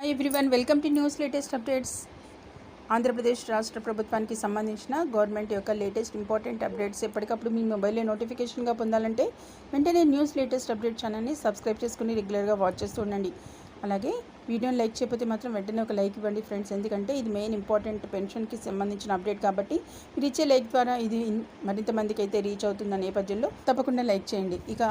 Hi everyone welcome to news latest updates Andhra Pradesh రాష్ట్ర ప్రభుత్వానికి సంబంధించిన గవర్నమెంట్ యొక్క లేటెస్ట్ ఇంపార్టెంట్ అప్డేట్స్ ఎప్పటికప్పుడు మీ మొబైల్లో నోటిఫికేషన్గా పొందాలంటే వెంటనే న్యూస్ లేటెస్ట్ అప్డేట్ ఛానల్ని సబ్స్క్రైబ్ చేసుకుని రెగ్యులర్గా వాచ్ చేస్తూ ఉండండి. అలాగే వీడియోని లైక్ చేయకపోతే మాత్రం వెంటనే ఒక లైక్ ఇవ్వండి ఫ్రెండ్స్ ఎందుకంటే ఇది మెయిన్ ఇంపార్టెంట్ పెన్షన్కి సంబంధించిన అప్డేట్ కాబట్టి మీరు ఇచ్చే లైక్ ద్వారా ఇది మరింత మందికి అయితే రీచ్ అవుతున్న నేపథ్యంలో తప్పకుండా లైక్ చేయండి. ఇక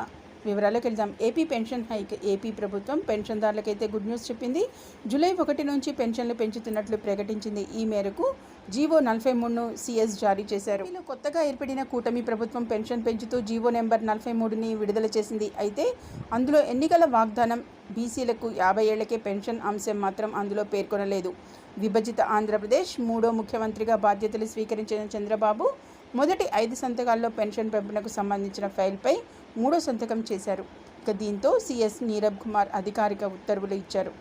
వివరాలకు వెళ్దాం. ఏపీ పెన్షన్ హైక్ ఏపీ ప్రభుత్వం పెన్షన్దారులకైతే గుడ్ న్యూస్ చెప్పింది. జూలై ఒకటి నుంచి పెన్షన్లు పెంచుతున్నట్లు ప్రకటించింది. ఈ మేరకు జీవో నలభై మూడును సిఎస్ జారీ చేశారు. వీళ్ళు కొత్తగా ఏర్పడిన కూటమి ప్రభుత్వం పెన్షన్ పెంచుతూ జీవో నెంబర్ నలభై మూడుని విడుదల చేసింది. అయితే అందులో ఎన్నికల వాగ్దానం బీసీలకు యాభై ఏళ్ళకే పెన్షన్ అంశం మాత్రం అందులో పేర్కొనలేదు. విభజిత ఆంధ్రప్రదేశ్ మూడో ముఖ్యమంత్రిగా బాధ్యతలు స్వీకరించిన చంద్రబాబు మొదటి ఐదు సంతకాల్లో పెన్షన్ పెంపునకు సంబంధించిన ఫైల్పై మూడో సంతకం చేశారు. ఇక దీంతో సిఎస్ నీరబ్ కుమార్ అధికారిక ఉత్తర్వులు ఇచ్చారు.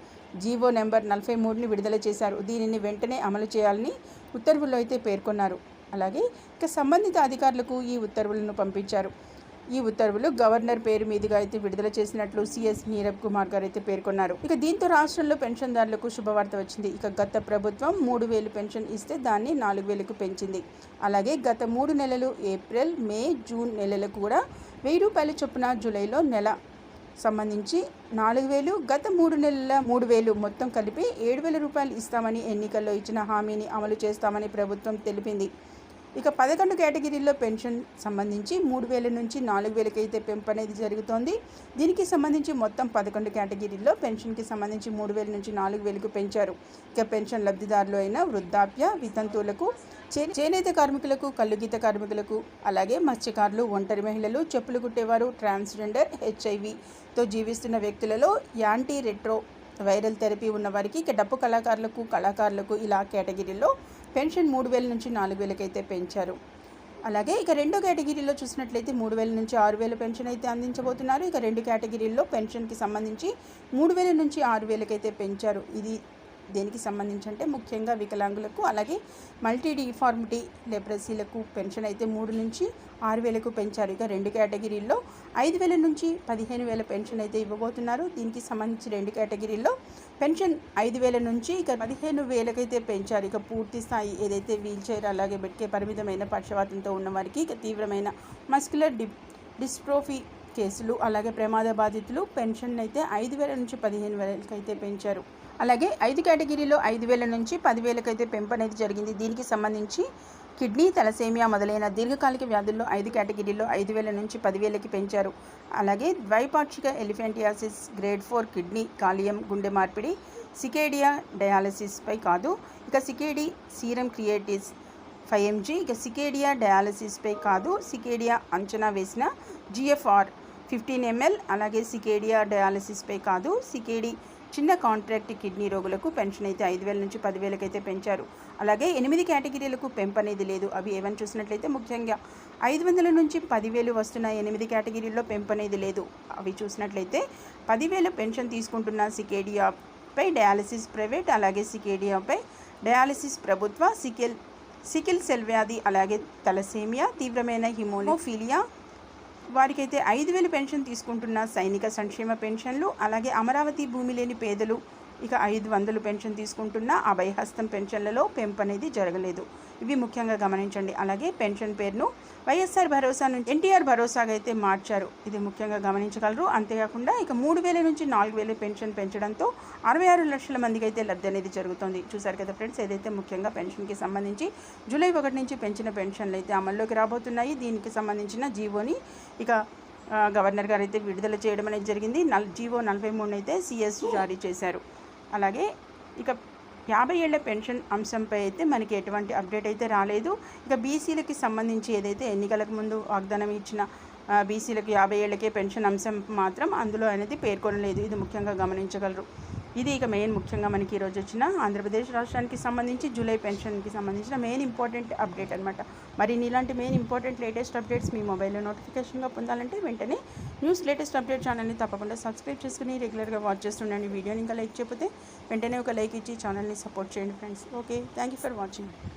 జీవో నెంబర్ నలభై మూడుని విడుదల చేశారు. దీనిని వెంటనే అమలు చేయాలని ఉత్తర్వుల్లో అయితే పేర్కొన్నారు. అలాగే ఇక సంబంధిత అధికారులకు ఈ ఉత్తర్వులను పంపించారు. ఈ ఉత్తర్వులు గవర్నర్ పేరు మీదుగా అయితే విడుదల చేసినట్లు సిఎస్ నీరబ్ కుమార్ గారు అయితే పేర్కొన్నారు. ఇక దీంతో రాష్ట్రంలో పెన్షన్దారులకు శుభవార్త వచ్చింది. ఇక గత ప్రభుత్వం మూడు వేలు పెన్షన్ ఇస్తే దాన్ని నాలుగు వేలకు పెంచింది. అలాగే గత మూడు నెలలు ఏప్రిల్ మే జూన్ నెలలకు కూడా వెయ్యి రూపాయల చొప్పున జూలైలో నెల సంబంధించి నాలుగు వేలు గత మూడు నెలల మూడు వేలు మొత్తం కలిపి ఏడు వేల రూపాయలు ఇస్తామని ఎన్నికల్లో ఇచ్చిన హామీని అమలు చేస్తామని ప్రభుత్వం తెలిపింది. ఇక పదకొండు కేటగిరీల్లో పెన్షన్ సంబంధించి మూడు వేల నుంచి నాలుగు వేలకైతే పెంపు అనేది జరుగుతోంది. దీనికి సంబంధించి మొత్తం పదకొండు కేటగిరీల్లో పెన్షన్కి సంబంధించి మూడు వేల నుంచి నాలుగు వేలకు పెంచారు. ఇక పెన్షన్ లబ్ధిదారులు అయిన వృద్ధాప్య వితంతువులకు చేనేత కార్మికులకు కల్లుగీత కార్మికులకు అలాగే మత్స్యకారులు ఒంటరి మహిళలు చెప్పులు కుట్టేవారు ట్రాన్స్జెండర్ హెచ్ఐవితో జీవిస్తున్న వ్యక్తులలో యాంటీ రెట్రో వైరల్ థెరపీ ఉన్న వారికి ఇక డప్పు కళాకారులకు కళాకారులకు ఇలా కేటగిరీలో పెన్షన్ మూడు వేల నుంచి నాలుగు వేలకైతే పెంచారు. అలాగే ఇక రెండో కేటగిరీలో చూసినట్లయితే మూడు వేల నుంచి ఆరు వేల పెన్షన్ అయితే అందించబోతున్నారు. ఇక రెండు కేటగిరీల్లో పెన్షన్కి సంబంధించి మూడు వేల నుంచి ఆరు వేలకైతే పెంచారు. ఇది దేనికి సంబంధించి అంటే ముఖ్యంగా వికలాంగులకు అలాగే మల్టీ డిఫార్మిటీ లెబ్రసీలకు పెన్షన్ అయితే మూడు నుంచి ఆరు వేలకు పెంచారు. ఇక రెండు కేటగిరీల్లో ఐదు వేల నుంచి పదిహేను వేల పెన్షన్ అయితే ఇవ్వబోతున్నారు. దీనికి సంబంధించి రెండు కేటగిరీల్లో పెన్షన్ ఐదు వేల నుంచి ఇక పదిహేను వేలకైతే పెంచారు. ఇక పూర్తి స్థాయి ఏదైతే వీల్ చైర్ అలాగే బెట్కే పరిమితమైన పక్షవాతంతో ఉన్న వారికి ఇక తీవ్రమైన మస్కులర్ డి డిస్ట్రోఫీ కేసులు అలాగే ప్రమాద బాధితులు పెన్షన్ అయితే ఐదు వేల నుంచి పదిహేను వేలకైతే పెంచారు. అలాగే ఐదు కేటగిరీలో ఐదు వేల నుంచి పదివేలకైతే పెంపు అనేది జరిగింది. దీనికి సంబంధించి కిడ్నీ తలసేమియా మొదలైన దీర్ఘకాలిక వ్యాధుల్లో ఐదు కేటగిరీలో ఐదు వేల నుంచి పదివేలకి పెంచారు. అలాగే ద్వైపాక్షిక ఎలిఫెంటియాసిస్ గ్రేడ్ ఫోర్ కిడ్నీ కాలియం గుండె మార్పిడి సికేడియా డయాలసిస్పై కాదు ఇక CKD serum creatinine five MG ఇక సికేడియా డయాలసిస్పై కాదు సికేడియా అంచనా వేసిన జిఎఫ్ఆర్ ఫిఫ్టీన్ ఎంఎల్ అలాగే సికేడియా డయాలసిస్పై కాదు సికేడి చిన్న కాంట్రాక్ట్ కిడ్నీ రోగులకు పెన్షన్ అయితే ఐదు వేల నుంచి పదివేలకైతే పెంచారు. అలాగే ఎనిమిది కేటగిరీలకు పెంపు అనేది లేదు. అవి ఏమని చూసినట్లయితే ముఖ్యంగా ఐదు వందల నుంచి పదివేలు వస్తున్న ఎనిమిది కేటగిరీల్లో పెంపు అనేది లేదు. అవి చూసినట్లయితే పదివేల పెన్షన్ తీసుకుంటున్న సికేడియాపై డయాలసిస్ ప్రైవేట్ అలాగే సికేడియాపై డయాలసిస్ ప్రభుత్వ సికిల్ సికిల్ సెల్ వ్యాధి అలాగే తలసేమియా తీవ్రమైన హిమోనోఫీలియా వారికైతే ఐదు వేలు పెన్షన్ తీసుకుంటున్న సైనిక సంక్షేమ పెన్షన్లు అలాగే అమరావతి భూమి లేని పేదలు ఇక ఐదు వందలు పెన్షన్ తీసుకుంటున్న అభయహస్తం పెన్షన్లలో పెంపు అనేది జరగలేదు. ఇవి ముఖ్యంగా గమనించండి. అలాగే పెన్షన్ పేరును వైఎస్ఆర్ భరోసా నుంచి ఎన్టీఆర్ భరోసాగా అయితే మార్చారు. ఇది ముఖ్యంగా గమనించగలరు. అంతేకాకుండా ఇక మూడు వేల నుంచి నాలుగు వేల పెన్షన్ పెంచడంతో అరవై ఆరు లక్షల మందికి అయితే లబ్ధి అనేది జరుగుతుంది. చూసారు కదా ఫ్రెండ్స్ ఏదైతే ముఖ్యంగా పెన్షన్కి సంబంధించి జూలై ఒకటి నుంచి పెంచిన పెన్షన్లు అయితే అమల్లోకి రాబోతున్నాయి. దీనికి సంబంధించిన జీవోని ఇక గవర్నర్ గారు అయితే విడుదల చేయడం అనేది జరిగింది. నల్ జీవో నలభై మూడు అయితే సిఎస్ జారీ చేశారు. అలాగే ఇక యాభై ఏళ్ళ పెన్షన్ అంశంపై అయితే మనకి ఎటువంటి అప్డేట్ అయితే రాలేదు. ఇక బీసీలకి సంబంధించి ఏదైతే ఎన్నికలకు ముందు వాగ్దానం ఇచ్చిన బీసీలకు యాభై ఏళ్ళకే పెన్షన్ అంశం మాత్రం అందులో అనేది పేర్కొనలేదు. ఇది ముఖ్యంగా గమనించగలరు. ఇది ఇక మెయిన్ ముఖ్యంగా మనకి ఈరోజు వచ్చిన ఆంధ్రప్రదేశ్ రాష్ట్రానికి సంబంధించి జూలై పెన్షన్కి సంబంధించిన మెయిన్ ఇంపార్టెంట్ అప్డేట్ అనమాట మరి ఇలాంటి మెయిన్ ఇంపార్టెంట్ లేటెస్ట్ అప్డేట్స్ మీ మొబైల్లో నోటిఫికేషన్గా పొందాలంటే వెంటనే న్యూస్ లేటెస్ట్ అప్డేట్ ఛానల్ని తప్పకుండా సబ్స్క్రైబ్ చేసుకుని రెగ్యులర్గా వాచ్ చేస్తుండండి. వీడియోని ఇంకా లైక్ చేయకపోతే వెంటనే ఒక లైక్ ఇచ్చి ఛానల్ని సపోర్ట్ చేయండి friends okay thank you for watching